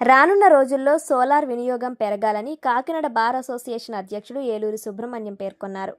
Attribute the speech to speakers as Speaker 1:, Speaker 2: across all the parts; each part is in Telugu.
Speaker 1: రానున్న రోజుల్లో సోలార్ వినియోగం పెరగాలని కాకినాడ బార్ అసోసియేషన్ అధ్యక్షుడు ఏలూరి సుబ్రహ్మణ్యం పేర్కొన్నారు.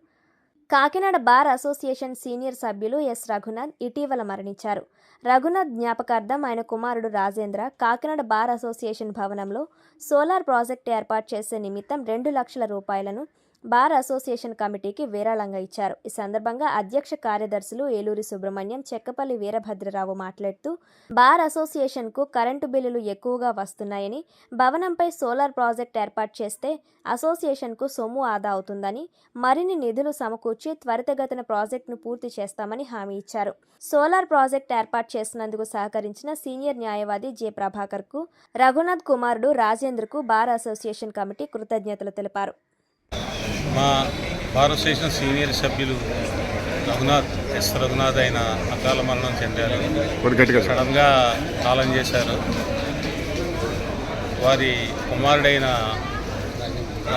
Speaker 1: కాకినాడ బార్ అసోసియేషన్ సీనియర్ సభ్యులు ఎస్ రఘునాథ్ ఇటీవల మరణించారు. రఘునాథ్ జ్ఞాపకార్థం ఆయన కుమారుడు రాజేంద్ర కాకినాడ బార్ అసోసియేషన్ భవనంలో సోలార్ ప్రాజెక్ట్ ఏర్పాటు చేసే నిమిత్తం రెండు లక్షల రూపాయలను బార్ అసోసియేషన్ కమిటీకి విరాళంగా ఇచ్చారు. ఈ సందర్భంగా అధ్యక్ష కార్యదర్శులు ఏలూరి సుబ్రహ్మణ్యం చెక్కపల్లి వీరభద్రరావు మాట్లాడుతూ బార్ అసోసియేషన్కు కరెంటు బిల్లులు ఎక్కువగా వస్తున్నాయని భవనంపై సోలార్ ప్రాజెక్ట్ ఏర్పాటు చేస్తే అసోసియేషన్కు సొమ్ము ఆదా అవుతుందని మరిన్ని నిధులు సమకూర్చి త్వరితగతిన ప్రాజెక్టును పూర్తి చేస్తామని హామీ ఇచ్చారు. సోలార్ ప్రాజెక్ట్ ఏర్పాటు చేసినందుకు సహకరించిన సీనియర్ న్యాయవాది జె ప్రభాకర్కు రఘునాథ్ కుమారుడు రాజేంద్రకు బార్ అసోసియేషన్ కమిటీ కృతజ్ఞతలు తెలిపారు.
Speaker 2: మా భారత స్టేషన్ సీనియర్ సభ్యులు రఘునాథ్ ఎస్ రఘునాథ్ అయిన అకాల మరణం చెందారు. సడన్గా కాలం చేశారు. వారి కుమారుడైన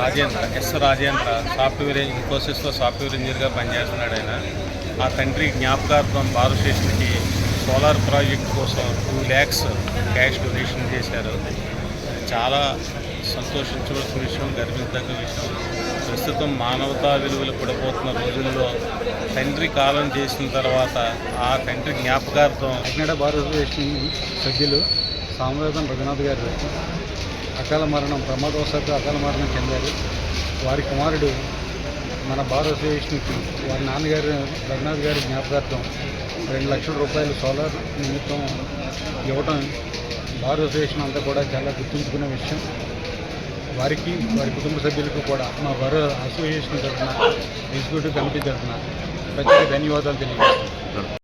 Speaker 2: రాజేంద్ర ఎస్ రాజేంద్ర సాఫ్ట్వేర్ ఇన్ఫోసిస్లో సాఫ్ట్వేర్ ఇంజనీర్గా పనిచేస్తున్నాడు ఆయన. ఆ తండ్రి జ్ఞాపకార్థం భారత స్టేషన్కి సోలార్ ప్రాజెక్ట్ కోసం టూ ల్యాక్స్ క్యాష్ డొనేషన్ చేశారు. చాలా సంతోషించవలసిన విషయం గర్వించదగ్గ విషయం. ప్రస్తుతం మానవతా విలువలు పడిపోతున్న రోజుల్లో తండ్రి కాలం చేసిన తర్వాత ఆ తండ్రి జ్ఞాపకార్థం
Speaker 3: కాకినాడ భారతదేశం సభ్యులు సామవేదం రఘునాథ్ గారు అకాల మరణం ప్రమాదవశాత్తు అకాల మరణం చెందారు. వారి కుమారుడు మన భారతదేశానికి వారి నాన్నగారు రఘునాథ్ గారి జ్ఞాపకార్థం రెండు లక్షల రూపాయలు సోలార్ నిమిత్తం ఇవ్వటం భారతదేశం అంతా కూడా చాలా గుర్తుంచుకునే విషయం. వారికి వారి కుటుంబ సభ్యులకు కూడా మా వర అసోసియేషన్ తరఫున ఎగ్జిక్యూటివ్ కమిటీ తరఫున ప్రత్యేక ధన్యవాదాలు తెలియజేస్తున్నాను